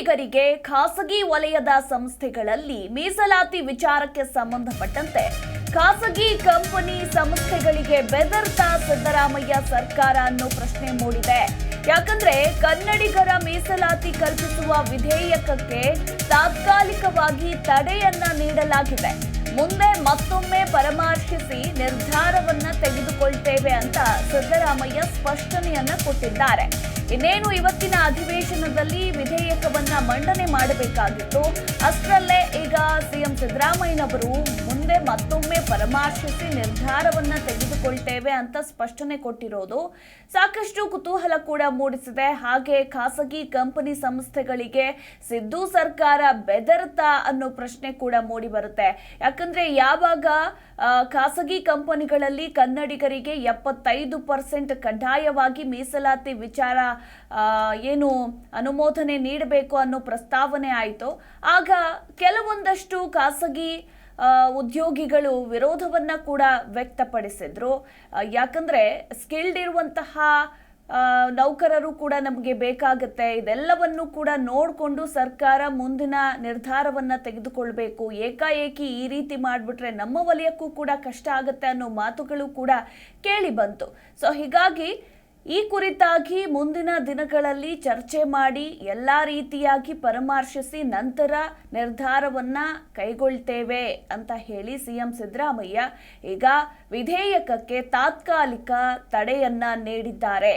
ಕನ್ನಡಿಗರಿಗೆ ಖಾಸಗಿ ವಲಯದ ಸಂಸ್ಥೆಗಳಲ್ಲಿ ಮೀಸಲಾತಿ ವಿಚಾರಕ್ಕೆ ಸಂಬಂಧಪಟ್ಟಂತೆ ಖಾಸಗಿ ಕಂಪನಿ ಸಂಸ್ಥೆಗಳಿಗೆ ಬೆದರ್ತಾ ಸಿದ್ದರಾಮಯ್ಯ ಸರ್ಕಾರ ಅನ್ನೋ ಪ್ರಶ್ನೆ ಮೂಡಿದೆ. ಯಾಕಂದ್ರೆ ಕನ್ನಡಿಗರ ಮೀಸಲಾತಿ ಕಲ್ಪಿಸುವ ವಿಧೇಯಕಕ್ಕೆ ತಾತ್ಕಾಲಿಕವಾಗಿ ತಡೆಯನ್ನ ನೀಡಲಾಗಿದೆ. ಮುಂದೆ ಮತ್ತೊಮ್ಮೆ ಪರಾಮರ್ಶಿಸಿ ನಿರ್ಧಾರವನ್ನ ತೆಗೆದುಕೊಳ್ತೇವೆ ಅಂತ ಸಿದ್ದರಾಮಯ್ಯ ಸ್ಪಷ್ಟನೆಯನ್ನ ಕೊಟ್ಟಿದ್ದಾರೆ. ಇನ್ನೇನು ಇವತ್ತಿನ ಅಧಿವೇಶನದಲ್ಲಿ ವಿಧೇಯಕವನ್ನ ಮಂಡನೆ ಮಾಡಬೇಕಾಗಿತ್ತು. ಅಷ್ಟರಲ್ಲೇ ಈಗ ಸಿಎಂ ಸಿದ್ದರಾಮಯ್ಯನವರು ಮುಂದೆ ಮತ್ತೊಮ್ಮೆ ಪರಾಮರ್ಶಿಸಿ ನಿರ್ಧಾರವನ್ನ ತೆಗೆದುಕೊಳ್ತೇವೆ ಅಂತ ಸ್ಪಷ್ಟನೆ ಕೊಟ್ಟಿರೋದು. ಸಾಕಷ್ಟು ಕುತೂಹಲ ಕೂಡ ಮೂಡಿಸಿದೆ. ಹಾಗೆ ಖಾಸಗಿ ಕಂಪನಿ ಸಂಸ್ಥೆಗಳಿಗೆ ಸಿದ್ದು ಸರ್ಕಾರ ಬೆದರ್ತಾ ಅನ್ನೋ ಪ್ರಶ್ನೆ ಕೂಡ ಮೂಡಿ ಬರುತ್ತೆ. ಯಾಕಂದ್ರೆ ಯಾವಾಗ ಖಾಸಗಿ ಕಂಪನಿಗಳಲ್ಲಿ ಕನ್ನಡಿಗರಿಗೆ ಎಪ್ಪತ್ತೈದು ಪರ್ಸೆಂಟ್ ಕಡ್ಡಾಯವಾಗಿ ಮೀಸಲಾತಿ ವಿಚಾರ ಏನು ಅನುಮೋದನೆ ನೀಡಬೇಕು ಅನ್ನೋ ಪ್ರಸ್ತಾವನೆ ಆಯಿತು. ಆಗ ಕೆಲವೊಂದಷ್ಟು ಖಾಸಗಿ ಉದ್ಯೋಗಿಗಳು ವಿರೋಧವನ್ನ ಕೂಡ ವ್ಯಕ್ತಪಡಿಸಿದ್ರು. ಯಾಕಂದ್ರೆ ಸ್ಕಿಲ್ಡ್ ಇರುವಂತಹ ನೌಕರರು ಕೂಡ ನಮಗೆ ಬೇಕಾಗುತ್ತೆ. ಇದೆಲ್ಲವನ್ನು ಕೂಡ ನೋಡಿಕೊಂಡು ಸರ್ಕಾರ ಮುಂದಿನ ನಿರ್ಧಾರವನ್ನ ತೆಗೆದುಕೊಳ್ಬೇಕು. ಏಕಾಏಕಿ ಈ ರೀತಿ ಮಾಡಿಬಿಟ್ರೆ ನಮ್ಮ ವಲಯಕ್ಕೂ ಕೂಡ ಕಷ್ಟ ಆಗುತ್ತೆ ಅನ್ನೋ ಮಾತುಗಳು ಕೂಡ ಕೇಳಿ ಬಂತು. ಸೊ ಹೀಗಾಗಿ ಈ ಕುರಿತಾಗಿ ಮುಂದಿನ ದಿನಗಳಲ್ಲಿ ಚರ್ಚೆ ಮಾಡಿ ಎಲ್ಲ ರೀತಿಯಾಗಿ ಪರಾಮರ್ಶಿಸಿ ನಂತರ ನಿರ್ಧಾರವನ್ನ ಕೈಗೊಳ್ತೇವೆ ಅಂತ ಹೇಳಿ ಸಿಎಂ ಸಿದ್ದರಾಮಯ್ಯ ಈಗ ವಿಧೇಯಕಕ್ಕೆ ತಾತ್ಕಾಲಿಕ ತಡೆಯನ್ನ ನೀಡಿದ್ದಾರೆ.